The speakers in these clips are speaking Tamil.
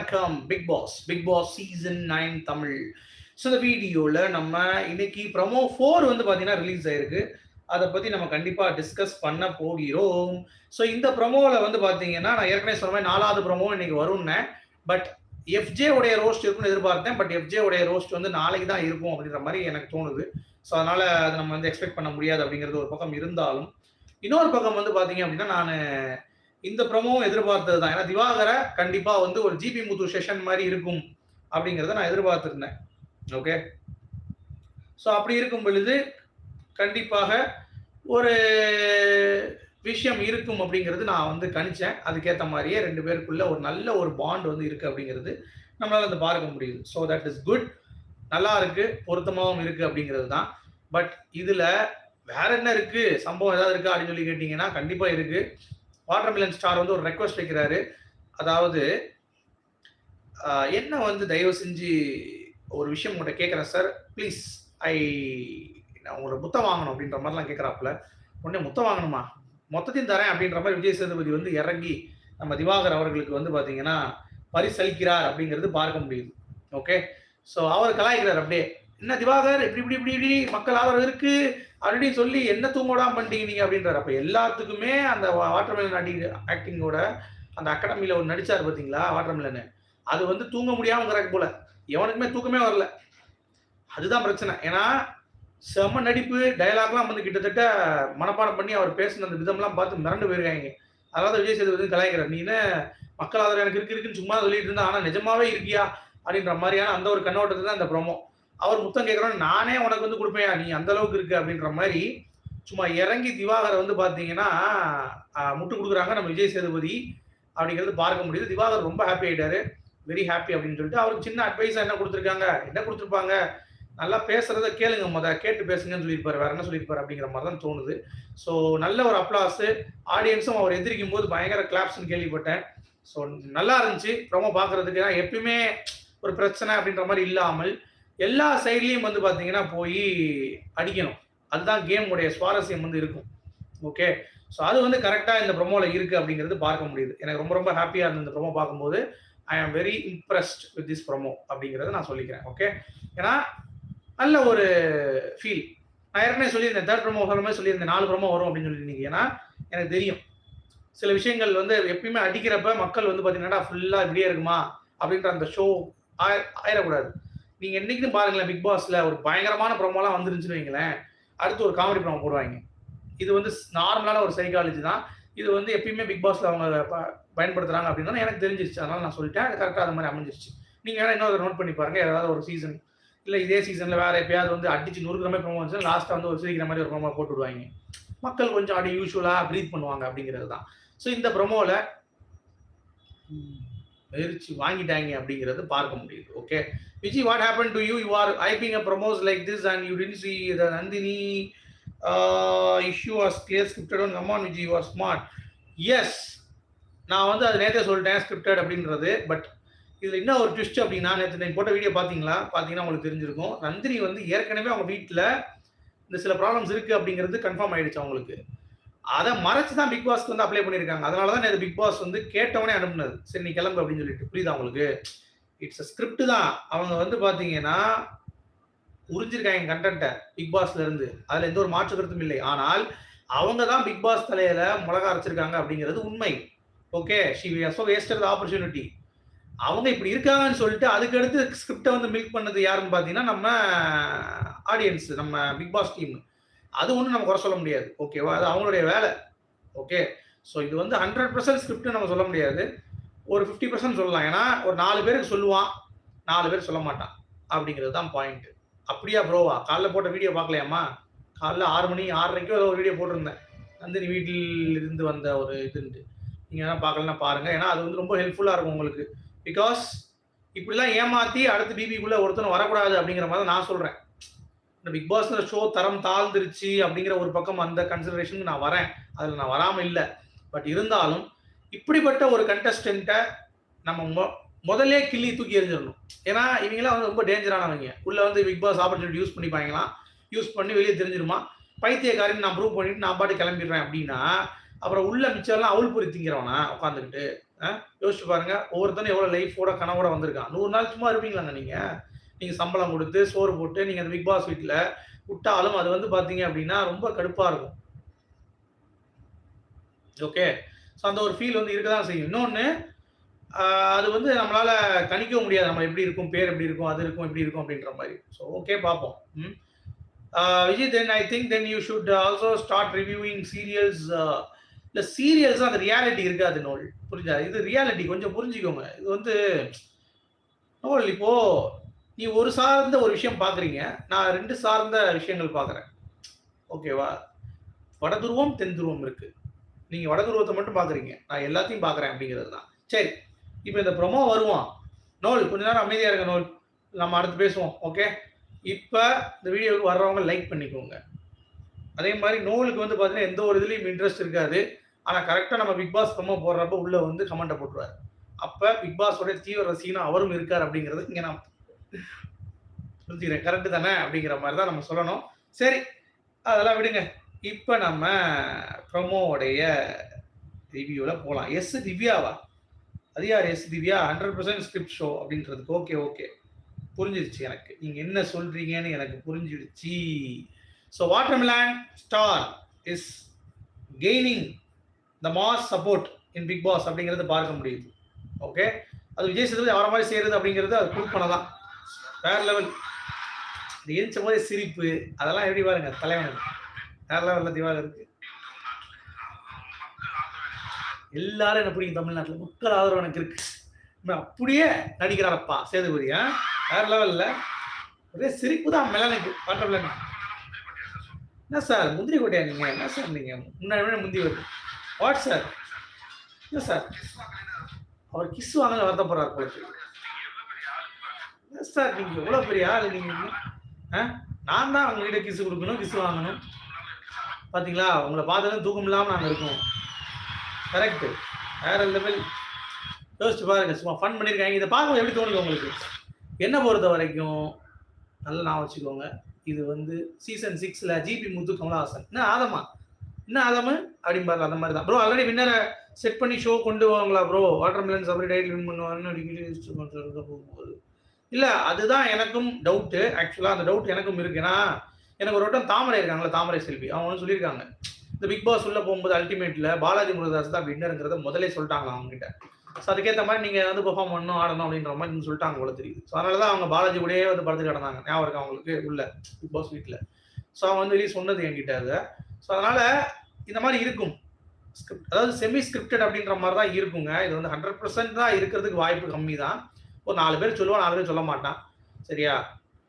வணக்கம் Bigg Boss Bigg Boss season nine Tamil. So இந்த வீடியோவில் நம்ம இன்னைக்கு ப்ரமோ ஃபோர் வந்து பார்த்தீங்கன்னா ரிலீஸ் ஆயிருக்கு. அதை பற்றி நம்ம கண்டிப்பாக டிஸ்கஸ் பண்ண போகிறோம். ஸோ இந்த ப்ரமோவில் வந்து பார்த்தீங்கன்னா நான் ஏற்கனவே சொன்ன மாதிரி நாலாவது ப்ரமோ இன்னைக்கு வரும்னேன் பட் எஃப்ஜே உடைய ரோஸ்ட் இருக்கும்னு எதிர்பார்த்தேன். பட் எஃப்ஜே உடைய ரோஸ்ட் வந்து நாளைக்கு தான் இருக்கும் அப்படின்ற மாதிரி எனக்கு தோணுது. ஸோ அதனால் அது நம்ம வந்து எக்ஸ்பெக்ட் பண்ண முடியாது அப்படிங்கிறது ஒரு பக்கம் இருந்தாலும். இன்னொரு பக்கம் வந்து பார்த்தீங்க அப்படின்னா நான் இந்த ப்ரமோவும் எதிர்பார்த்தது தான். ஏன்னா திவாகரை கண்டிப்பாக வந்து ஒரு ஜிபி முத்து செஷன் மாதிரி இருக்கும் அப்படிங்கிறத நான் எதிர்பார்த்துருந்தேன். ஓகே ஸோ அப்படி இருக்கும் பொழுது கண்டிப்பாக ஒரு விஷயம் இருக்கும் அப்படிங்கிறது நான் வந்து கணிச்சேன். அதுக்கேற்ற மாதிரியே ரெண்டு பேருக்குள்ள ஒரு நல்ல ஒரு பாண்ட் வந்து இருக்கு அப்படிங்கிறது நம்மளால வந்து பார்க்க முடியுது. ஸோ தட் இஸ் குட் நல்லா இருக்கு பொருத்தமாகவும் இருக்கு அப்படிங்கிறது தான். பட் இதுல வேற என்ன இருக்கு? சம்பவம் ஏதாவது இருக்கா அப்படின்னு சொல்லி கேட்டீங்கன்னா கண்டிப்பா இருக்கு. வாட்டர்மிலன் ஸ்டார் வந்து ஒரு ரெக்வஸ்ட் வைக்கிறாரு. அதாவது என்ன வந்து தயவு செஞ்சு ஒரு விஷயம் உங்கள்கிட்ட கேட்குறேன் சார் ப்ளீஸ் ஐ நான் உங்களோட முத்தம் வாங்கணும் அப்படின்ற மாதிரிலாம் கேட்குறாப்புல. உடனே முத்தம் வாங்கணுமா? மொத்தத்தையும் தரேன் அப்படின்ற மாதிரி விஜய் சேதுபதி வந்து இறங்கி நம்ம திவாகர் அவர்களுக்கு வந்து பார்த்தீங்கன்னா பரிசளிக்கிறார் அப்படிங்கிறது பார்க்க முடியுது. ஓகே ஸோ அவர் கலாய்க்கிறார் அப்படியே. என்ன திவாகர்? இப்படி இப்படி இப்படி இப்படி மக்கள் ஆதரவு இருக்கு. அப்படின்னு சொல்லி என்ன தூங்கோடாம பண்ணிட்டீங்க நீங்க அப்படின்றார். அப்ப எல்லாத்துக்குமே அந்த வாட்டர்மெலன் அடி ஆக்டிங்கோட அந்த அகாடமியில ஒரு நடிச்சார் பாத்தீங்களா வாட்டர்மெலன். அது வந்து தூங்க முடியாம போல. எவனுக்குமே தூக்கமே வரல. அதுதான் பிரச்சனை. ஏன்னா செம்ம நடிப்பு டயலாக்லாம் வந்து கிட்டத்தட்ட மனப்பாடம் பண்ணி அவர் பேசின அந்த விதம்லாம் பார்த்து மிரண்டு போயிருக்காங்க. அதாவது விஜய் சேதுபதி வந்து கலாய்க்கிறார். நீ என்ன மக்கள் ஆதரவு எனக்கு இருக்கு இருக்குன்னு சும்மா சொல்லிட்டு இருந்தா ஆனா நிஜமாவே இருக்கியா? அப்படின்ற மாதிரியான அந்த ஒரு கண்ணோட்டத்தை தான் இந்த ப்ரோமோ அவர் முத்தம் கேட்கறோம் நானே உனக்கு வந்து கொடுப்பேன் நீ அந்த அளவுக்கு இருக்கு அப்படின்ற மாதிரி சும்மா இறங்கி திவாகரை வந்து பாத்தீங்கன்னா முட்டு கொடுக்குறாங்க நம்ம விஜய் சேதுபதி அப்படிங்கிறது பார்க்க முடியுது. திவாகர் ரொம்ப ஹாப்பி ஆயிட்டாரு. வெரி ஹாப்பி அப்படின்னு சொல்லிட்டு அவருக்கு சின்ன அட்வைஸாக என்ன கொடுத்துருக்காங்க? என்ன கொடுத்துருப்பாங்க? நல்லா பேசுறத கேளுங்க முத கேட்டு பேசுங்கன்னு சொல்லியிருப்பாரு. வேற என்ன சொல்லியிருப்பாரு அப்படிங்கிற மாதிரி தான் தோணுது. ஸோ நல்ல ஒரு அப்ளாஸ் ஆடியன்ஸும் அவர் எதிரிக்கும் போது பயங்கர கிளாப்ஸ்னு கேள்விப்பட்டேன். ஸோ நல்லா இருந்துச்சு. ரொம்ப பார்க்கறதுக்கு ஏன்னா எப்பயுமே ஒரு பிரச்சனை அப்படின்ற மாதிரி இல்லாமல் எல்லா சைட்லேயும் வந்து பார்த்தீங்கன்னா போய் அடிக்கணும். அதுதான் கேமுடைய சுவாரஸ்யம் வந்து இருக்கும். ஓகே ஸோ அது வந்து கரெக்டாக இந்த ப்ரொமோவில் இருக்குது அப்படிங்கிறது பார்க்க முடியுது. எனக்கு ரொம்ப ரொம்ப ஹாப்பியாக இருந்தது இந்த ப்ரொமோ பார்க்கும்போது I am very impressed with this promo அப்படிங்கிறத நான் சொல்லிக்கிறேன். ஓகே ஏன்னா நல்ல ஒரு ஃபீல் நான் ஏற்கனவே சொல்லியிருந்தேன் தேர்ட் ப்ரொமோ சொல்லுமே சொல்லியிருந்தேன் நாலு ப்ரொமோ வரும் அப்படின்னு சொல்லியிருந்தீங்க. ஏன்னா எனக்கு தெரியும். சில விஷயங்கள் வந்து எப்பயுமே அடிக்கிறப்ப மக்கள் வந்து பார்த்தீங்கன்னா ஃபுல்லாக இப்படியே இருக்குமா? அப்படின்ற அந்த ஷோ ஆயிடக்கூடாது நீங்க என்னைக்குன்னு பாருங்களேன் பிக் பாஸ்ல ஒரு பயங்கரமான ப்ரோமோலாம் வந்துருந்துச்சுன்னு வைங்களேன். அடுத்து ஒரு காமெடி ப்ரோமோ போடுவாங்க. இது வந்து நார்மலான ஒரு சைக்காலஜி தான். இது வந்து எப்பயுமே பிக் பாஸ்ல அவங்க ப- பயன்படுத்துறாங்க அப்படின்னா எனக்கு தெரிஞ்சிருச்சு. அதனால நான் சொல்லிட்டேன். அது கரெக்டாக அது மாதிரி அமைஞ்சிருச்சு. நீங்க வேணா இன்னொரு நோட் பண்ணி பாருங்க. ஏதாவது ஒரு சீசன் இல்ல இதே சீசன்ல வேற எப்பயாவது வந்து அடிச்சு நூறுக்கிற மாதிரி ப்ரோமோ வந்து லாஸ்ட்டாக வந்து ஒரு சிரிக்கிற மாதிரி ஒரு ப்ரோமோ போட்டு விடுவாங்க. மக்கள் கொஞ்சம் அப்படி யூஸ்வலா ப்ரீத் பண்ணுவாங்க அப்படிங்கிறது தான். ஸோ இந்த ப்ரோமோல முயற்சி வாங்கிட்டாங்க அப்படிங்கிறது பார்க்க முடியுது. Okay Viji what happen to you you are hyping uh promos like this and you didn't see the Nandini issue issue clear scripted one on. Viji you are smart S நான் வந்து அது நேற்றே சொல்லிட்டேன் ஸ்கிரிப்டட் அப்படின்றது. பட் இதில் என்ன ஒரு ட்விஸ்ட் அப்படின்னா நேற்று நீங்க போட்ட வீடியோ பார்த்தீங்களா? பார்த்தீங்கன்னா உங்களுக்கு தெரிஞ்சிருக்கும். நந்தினி வந்து ஏற்கனவே அவங்க வீட்டில் இந்த சில ப்ராப்ளம்ஸ் இருக்குது அப்படிங்கிறது கன்ஃபார்ம் ஆயிடுச்சு அவங்களுக்கு. அதை மறைச்சு தான் பிக் பாஸ்க்கு வந்து அப்ளை பண்ணியிருக்காங்க. அதனால தான் நேற்று பிக் பாஸ் வந்து கேட்டவனே அனுப்புனது. சரி நீ கிளம்பு அப்படின்னு சொல்லிட்டு. புரியுதா உங்களுக்கு? இட்ஸ் ஸ்கிரிப்ட் தான். அவங்க வந்து பார்த்தீங்கன்னா உறிஞ்சிருக்காங்க கண்டென்ட்டை பிக் பாஸ்ல இருந்து. அதில் எந்த ஒரு மாற்று கருத்தும் இல்லை. ஆனால் அவங்க தான் பிக் பாஸ் தலையில மிளகா அரைச்சிருக்காங்க அப்படிங்கிறது உண்மை. Okay she so wasted opportunity அவங்க இப்படி இருக்காங்கன்னு சொல்லிட்டு அதுக்கடுத்து ஸ்கிரிப்டை வந்து மில்க் பண்ணது யாருன்னு பார்த்தீங்கன்னா நம்ம ஆடியன்ஸ் நம்ம பிக் பாஸ் டீம் அது ஒன்றும் நம்ம குறை சொல்ல முடியாது. ஓகேவா அது அவங்களுடைய வேலை. ஓகே ஸோ இது வந்து ஹண்ட்ரட் பர்சன்ட் ஸ்கிரிப்ட்னு நம்ம சொல்ல முடியாது. ஒரு ஃபிஃப்டி பர்சன்ட் சொல்லலாம். ஏன்னா ஒரு நாலு பேருக்கு சொல்லுவான். நாலு பேர் சொல்ல மாட்டான். அப்படிங்கிறது தான் பாயிண்ட் அப்படியா ப்ரோவா காலைல போட்ட வீடியோ பார்க்கலையாம்மா? காலைல ஆறு மணி ஆறரைக்கோ ஏதோ ஒரு வீடியோ போட்டிருந்தேன். நந்தினி வீட்டில் இருந்து வந்த ஒரு இதுன்ட்டு நீங்கள் வேணால் பார்க்கலன்னா பாருங்கள் ஏன்னா அது வந்து ரொம்ப ஹெல்ப்ஃபுல்லாக இருக்கும் உங்களுக்கு. பிகாஸ் இப்படிலாம் ஏமாற்றி அடுத்து பிபிக்குள்ளே ஒருத்தன் வரக்கூடாது அப்படிங்கிற மாதிரி நான் சொல்கிறேன் இந்த பிக் பாஸ் ஷோ தரம் தாழ்ந்துருச்சு அப்படிங்கிற ஒரு பக்கம் அந்த கன்சிடரேஷனுக்கு நான் வரேன். அதில் நான் வராமல் இல்லை. பட் இருந்தாலும் இப்படிப்பட்ட ஒரு கண்டஸ்டண்ட்டை நம்ம மொ- முதலே கிள்ளி தூக்கி எறிஞ்சிடணும். ஏன்னா இவங்கெல்லாம் வந்து ரொம்ப டேஞ்சரானவங்க உள்ளே வந்து பிக் பாஸ் ஆப்பர்ச்சுனிட்டி யூஸ் பண்ணிப்பாங்களாம் யூஸ் பண்ணி வெளியே தெரிஞ்சிருமா? பைத்தியக்காரின்னு நான் ப்ரூவ் பண்ணிட்டு நான் பாட்டு கிளம்பிடுறேன் அப்படின்னா அப்புறம் உள்ள மிச்சம்லாம் அவுள் பொறி திங்கிறவனா? உட்காந்துக்கிட்டு யோசிச்சு பாருங்க. ஒவ்வொருத்தனும் எவ்வளோ லைஃபோட கனவோட வந்திருக்கான். நூறு நாள் சும்மா இருப்பீங்களாங்க நீங்கள் நீங்கள் சம்பளம் கொடுத்து சோறு போட்டு நீங்கள் அந்த பிக் பாஸ் வீட்டில் விட்டாலும் அது வந்து பார்த்தீங்க அப்படின்னா ரொம்ப கடுப்பாக இருக்கும். ஓகே ஸோ அந்த ஒரு ஃபீல் வந்து இருக்க தான் செய்யும் இன்னொன்று அது வந்து நம்மளால் கணிக்க முடியாது. நம்ம எப்படி இருக்கும் பேர் எப்படி இருக்கும் அது இருக்கும் எப்படி இருக்கும் அப்படின்ற மாதிரி. ஸோ ஓகே பார்ப்போம். ம்? Vijay then I think then you should also start reviewing serials இல்லை சீரியல்ஸ் அந்த ரியாலிட்டி இருக்காது நோல். புரிஞ்சா இது ரியாலிட்டி கொஞ்சம் புரிஞ்சுக்கோங்க. இது வந்து நோல் இப்போ நீ ஒரு சார்ந்த ஒரு விஷயம் பார்க்குறீங்க நான் ரெண்டு சார்ந்த விஷயங்கள் பார்க்குறேன் ஓகேவா? வடதுருவம் தென் துருவம் இருக்கு. நீங்க வடதுருவத்தை மட்டும் பார்க்குறீங்க நான் எல்லாத்தையும் பார்க்குறேன் அப்படிங்கிறது தான். சரி. இப்போ இந்த ப்ரொமோ வருவான். நோல் கொஞ்ச நேரம் அமைதியாக இருக்க நோல். நம்ம அடுத்து பேசுவோம். ஓகே? இப்போ இந்த வீடியோவுக்கு வர்றவங்க லைக் பண்ணிக்கோங்க. அதே மாதிரி நோலுக்கு வந்து பார்த்தீங்கன்னா எந்த ஒரு இதுலேயும் இன்ட்ரெஸ்ட் இருக்காது. ஆனால் கரெக்டாக நம்ம பிக் பாஸ் ப்ரொமோ போடுறப்ப உள்ளே வந்து கமெண்ட்டை போட்டுருவார். அப்போ பிக் பாஸோட தீவிர ரசிகனும் அவரும் இருக்கார் அப்படிங்கிறது இங்கே நான் புரிஞ்சுக்கிறேன். கரெக்டு தானே? அப்படிங்கிற மாதிரி தான் நம்ம சொல்லணும். சரி அதெல்லாம் விடுங்க. இப்போ நம்ம ப்ரொமோவுடைய ரிவ்யூவில் போகலாம் எஸ் திவ்யாவா? அது யார் S Divya? Hundred percent script show அப்படின்றதுக்கு ஓகே ஓகே புரிஞ்சிருச்சு எனக்கு. நீங்கள் என்ன சொல்கிறீங்கன்னு எனக்கு புரிஞ்சிடுச்சு. So watermelon star is gaining the mass support in Bigg Boss அப்படிங்கிறது பார்க்க முடியுது. ஓகே அது விஜய் சேதுபதி அவரை மாதிரி செய்கிறது அப்படிங்கிறது அது ப்ரூவ் பண்ணலாம். வேற லெவல் இது எரிச்ச போதே சிரிப்பு அதெல்லாம் எப்படி பாருங்க தலைவனுக்கு வேற லெவலில் திவாகருக்கு எல்லாரும் என்ன பிடிக்கும் தமிழ்நாட்டில்? மக்கள் ஆதரவு எனக்கு இருக்கு. அப்படியே நடிக்கிறாரப்பா சேதுபதி ஆ? வேற லெவலில் ஒரே சிரிப்பு தான் மெலனுக்கு வாட்டர் என்ன சார் முந்திரி கோட்டையா நீங்க? என்ன சார் நீங்க? முன்னாடி முந்தி வருது. வாட் சார் என்ன சார் அவர் கிஸ் வாங்கல வருத்தப்படுறார் போல சார் நீங்க எவ்வளவு பெரிய ஆளு நீங்க? ஆ? நான் தான் உங்ககிட்ட கிசு கொடுக்கணும் கிசு வாங்கணும். பாத்தீங்களா? உங்களை பார்த்ததும் தூக்கம் இல்லாம நாங்க இருக்கோம். கரெக்ட் வேற லெவல் யோசிச்சு பாருங்க சும்மா ஃபன் பண்ணியிருக்காங்க இதை பார்க்கும்போது எப்படி தோணுது உங்களுக்கு? என்ன பொறுத்த வரைக்கும் நல்லா நான் வச்சுக்கோங்க. இது வந்து சீசன் சிக்ஸ்ல ஜிபி முத்து கமலஹாசன். என்ன ஆதமா? என்ன ஆதமு? அப்படிம்பாரு அந்த மாதிரி தான். ப்ரோ ஆல்ரெடி வின்னரை செட் பண்ணி ஷோ கொண்டு வாங்களா bro watermelon Sabari title win பண்ணுவாங்கன்னு அடிக்கடி போகும்போது. இல்லை அதுதான் எனக்கும் டவுட்டு ஆக்சுவலாக அந்த டவுட் எனக்கும் இருக்குன்னா எனக்கு ஒரு வட்டம் தாமரை இருக்காங்களா தாமரை செல்வி. அவங்க ஒன்று சொல்லியிருக்காங்க. இந்த பிக் பாஸ் உள்ள போகும்போது அல்டிமேட்ல பாலாஜி முருகதாஸ் தான் வின்னருங்கிறத முதலே சொல்லிட்டாங்க அவங்க கிட்ட ஸோ அதுக்கேற்ற மாதிரி நீங்கள் வந்து பெர்ஃபார்ம் பண்ணணும் ஆடணும் அப்படின்ற மாதிரி இன்னும் சொல்லிட்டாங்க போல தெரியுது. ஸோ அதனால தான் அவங்க பாலாஜி கூடயே வந்து படத்துக்கு கிடந்தாங்க. ஞாபகம் இருக்கு அவங்களுக்கு உள்ள பிக் பாஸ் வீட்டில் ஸோ அவங்க வந்து வெளியே சொன்னது என்கிட்ட அதை. ஸோ அதனால இந்த மாதிரி இருக்கும். ஸ்கிரிப்ட் அதாவது செமி ஸ்கிரிப்டட் அப்படின்ற மாதிரி தான் இருக்குங்க. இது வந்து ஹண்ட்ரட் பர்சன்ட் தான் இருக்கிறதுக்கு வாய்ப்பு கம்மி தான் ஒரு நாலு பேர் சொல்லுவான் நாலு பேர் சொல்ல மாட்டான் சரியா?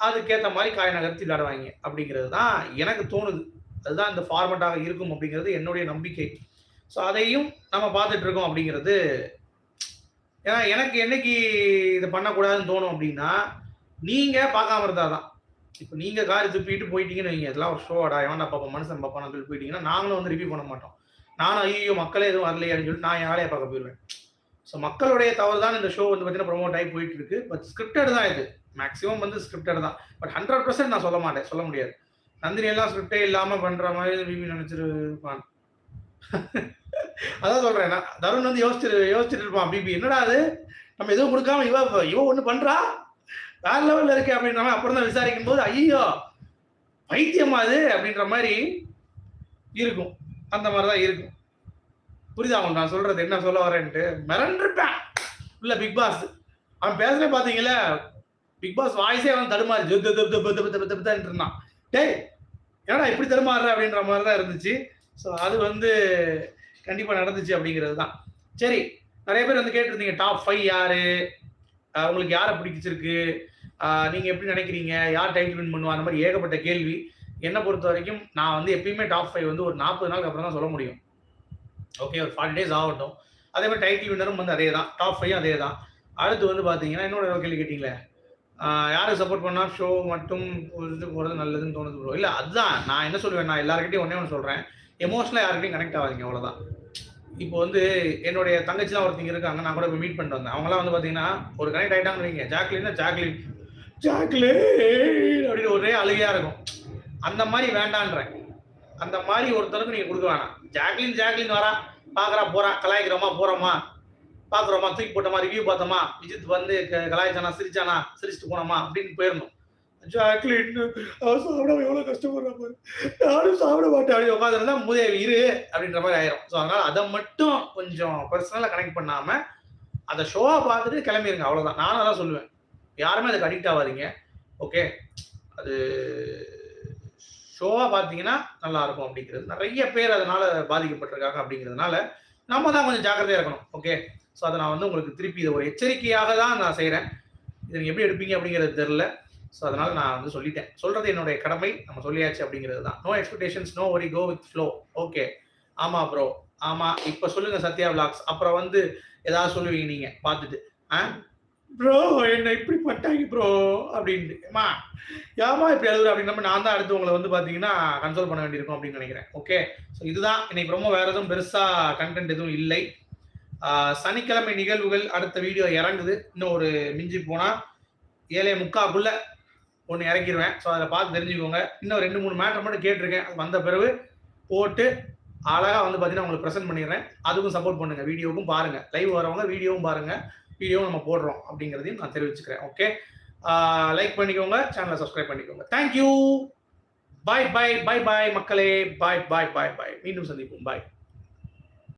அதுக்கேற்ற மாதிரி காய நகர்த்தி விளையாடுவாங்க. அப்படிங்கிறது தான் எனக்கு தோணுது. அதுதான் இந்த ஃபார்மட்டாக இருக்கும் அப்படிங்கிறது என்னுடைய நம்பிக்கை. ஸோ அதையும் நம்ம பார்த்துட்டு இருக்கோம் அப்படிங்கிறது ஏன்னா எனக்கு என்னைக்கு இதை பண்ணக்கூடாதுன்னு தோணும் அப்படின்னா நீங்கள் பார்க்காம இருந்தால் தான். இப்போ நீங்கள் கார் துப்பிட்டு போயிட்டீங்கன்னு வைங்க. இதெல்லாம் ஒரு ஷோடா எவன்டா பார்ப்போம் மனுஷன் பாப்பான்னு சொல்லி போயிட்டீங்கன்னா நாங்களும் வந்து ரிவ்யூ பண்ண மாட்டோம். நானும் ஐயோ மக்களே எதுவும் வரலையே அப்படின்னு சொல்லிட்டு நான் என் பார்க்க போயிடுவேன். ஸோ மக்களுடைய தவறு தான் இந்த ஷோ வந்து பார்த்தீங்கன்னா ப்ரொமோட் ஆகி போயிட்டு இருக்கு பட் ஸ்கிரிப்டட் தான் இது. மேக்ஸிமம் வந்து ஸ்கிரிப்டட் தான். பட் ஹண்ட்ரட் பர்சன்ட் நான் சொல்ல மாட்டேன். சொல்ல முடியாது. நந்தினி எல்லாம் ஸ்கிரிப்டே இல்லாம பண்ற மாதிரி பிபி நினைச்சிருப்பான். அதான் சொல்றேன். நான் தருண் வந்து யோசிச்சிரு யோசிச்சுட்டு இருப்பான். பிபி என்னடா அது? நம்ம எதுவும் கொடுக்காம இவ இவ ஒண்ணு பண்றா? வேற லெவல்ல இருக்கு அப்படின்ற மாதிரி அப்புறம் தான் விசாரிக்கும் போது ஐயோ பைத்தியமா அது? அப்படின்ற மாதிரி இருக்கும். அந்த மாதிரி தான் இருக்கும். புரியுதா? அவன் நான் சொல்றது என்ன சொல்ல வரேன்ட்டு மிரண்டிருப்பேன். இல்ல பிக் பாஸ் அவன் பேசுறே பாத்தீங்களா பிக் பாஸ் வாய்ஸே அவன் தடுமாறி ஜொத்து தப்பு தப்பு தப்பு தப்பு தான் இருந்தான். டேய் ஏன்னா இப்படி தடுமாறுற அப்படின்ற மாதிரி தான் இருந்துச்சு. ஸோ அது வந்து கண்டிப்பாக நடந்துச்சு அப்படிங்கிறது தான். சரி நிறைய பேர் வந்து கேட்டிருந்தீங்க டாப் ஃபைவ் யாரு? உங்களுக்கு யாரை பிடிச்சிருக்கு? நீங்கள் எப்படி நினைக்கிறீங்க? யார் டைட்டில் வின் பண்ணுவா? அந்த மாதிரி ஏகப்பட்ட கேள்வி. என்னை பொறுத்த வரைக்கும் நான் வந்து எப்பயுமே டாப் ஃபைவ் வந்து ஒரு நாற்பது நாளுக்கு அப்புறம் தான் சொல்ல முடியும். ஓகே ஒரு ஃபார்ட்டி டேஸ் ஆகட்டும். அதே மாதிரி டைட்டில் வின்னரும் வந்து அதே தான் டாப் ஃபைவ் அதே தான் அடுத்து வந்து பார்த்தீங்கன்னா இன்னொரு கேள்வி கேட்டிங்களே? ஆஹ் யாருக்கு சப்போர்ட் பண்ணால் ஷோ மட்டும் இது போகிறது நல்லதுன்னு தோணுது ப்ரோ இல்லை அதுதான். நான் என்ன சொல்லுவேன் நான் எல்லாருக்கிட்டையும் ஒன்றே ஒன்று சொல்கிறேன் எமோஷனலாக யாருக்கிட்டையும் கனெக்ட் ஆகாதீங்க அவ்வளோதான் இப்போ வந்து என்னுடைய தங்கச்சிலாம் ஒருத்தங்க இருக்காங்க. நான் கூட மீட் பண்ணிட்டு வந்தேன். அவங்களாம் வந்து பார்த்தீங்கன்னா ஒரு கனெக்ட் ஆகிட்டாங்கன்னு வைங்க. ஜாக்லின்னா ஜாக்லின். ஜாக்லின்! அப்படின்னு ஒரே அழுகையாக இருக்கும். அந்த மாதிரி வேண்டான்றேன். அந்த மாதிரி ஒருத்தருக்கு நீங்க கொடுக்க வேணாம். ஜாக்லின் ஜாக்லின் வரா பாக்குறா போறா கலாய்க்கிறோமா போறோமா பாக்குறோமா தூக்கி போட்டோமா ரிவ்யூ பார்த்தோமா விஜித் வந்து க- கலாய்ச்சானா சிரிச்சானா சிரிச்சுட்டு போனோமா அப்படின்னு போயிடணும் ஜாக்லின் அவன் சாப்பிட எவ்வளவு கஷ்டப்படுறா பாரு. நானும் சாப்பிட மாட்டேன். அப்படி உட்காந்துருந்தா மூதேவி இரு அப்படின்ற மாதிரி ஆயிரும். ஸோ அதனால அதை மட்டும் கொஞ்சம் பர்சனலாக கனெக்ட் பண்ணாம அந்த ஷோவை பார்த்துட்டு கிளம்பிடுங்க அவ்வளவுதான். நானும் அதான் சொல்லுவேன். யாருமே அதுக்கு அடிக்ட் ஆகாதீங்க. ஓகே அது ஷோவா பார்த்தீங்கன்னா நல்லா இருக்கும் அப்படிங்கிறது. நிறைய பேர் அதனால பாதிக்கப்பட்டிருக்காங்க அப்படிங்கிறதுனால நம்ம தான் கொஞ்சம் ஜாக்கிரதையா இருக்கணும். ஓகே ஸோ அதை நான் வந்து உங்களுக்கு திருப்பி இதை ஒரு எச்சரிக்கையாக தான் நான் செய்கிறேன் இதை நீங்கள் எப்படி எடுப்பீங்க அப்படிங்கிறது தெரில ஸோ அதனால நான் வந்து சொல்லிட்டேன். சொல்றது என்னுடைய கடமை. நம்ம சொல்லியாச்சு அப்படிங்கிறது தான். No expectations no worry go with flow okay ஆமா ப்ரோ ஆமா. இப்போ சொல்லுங்க சத்யா விளாக்ஸ் அப்புறம் வந்து ஏதாவது சொல்லுவீங்க நீங்க. பார்த்துட்டு. ஆ? ப்ரோ என்ன இப்படி பட்டாங்க ப்ரோ அப்படின்ட்டு. ஏமா ஏமா இப்படி எழுதுற அப்படின்ற நான் தான் அடுத்து உங்களை வந்து பார்த்தீங்கன்னா கன்சோல் பண்ண வேண்டியிருக்கும் அப்படின்னு நினைக்கிறேன். ஓகே ஸோ இதுதான். இன்னைக்கு ரொம்ப வேற எதுவும் பெருசா கண்டென்ட் எதுவும் இல்லை. சனிக்கிழமை நிகழ்வுகள் அடுத்த வீடியோ இறங்குது. இன்னும் ஒரு மிஞ்சி போனா ஏழே முக்காக்குள்ள ஒன்று இறக்கிடுவேன் ஸோ அதில் பார்த்து தெரிஞ்சுக்கோங்க. இன்னும் ரெண்டு மூணு மேட்டர் மட்டும் கேட்டிருக்கேன். அது வந்த பிறகு போட்டு அழகாக வந்து பார்த்தீங்கன்னா உங்களுக்கு ப்ரெசென்ட் பண்ணிடுறேன். அதுக்கும் சப்போர்ட் பண்ணுங்கள் வீடியோவுக்கும் பாருங்கள் லைவ் வரவங்க வீடியோவும் பாருங்கள் வீடியோவும் நம்ம போடுறோம் அப்படிங்கிறதையும் நான் தெரிவிச்சுக்கிறேன். ஓகே லைக் பண்ணிக்கோங்க சேனலை சப்ஸ்கிரைப் பண்ணிக்கோங்க. தேங்க்யூ பாய் பாய் பாய் பாய் மக்களே. பாய் பாய் பாய் பாய் மீண்டும் சந்திப்போம். பாய்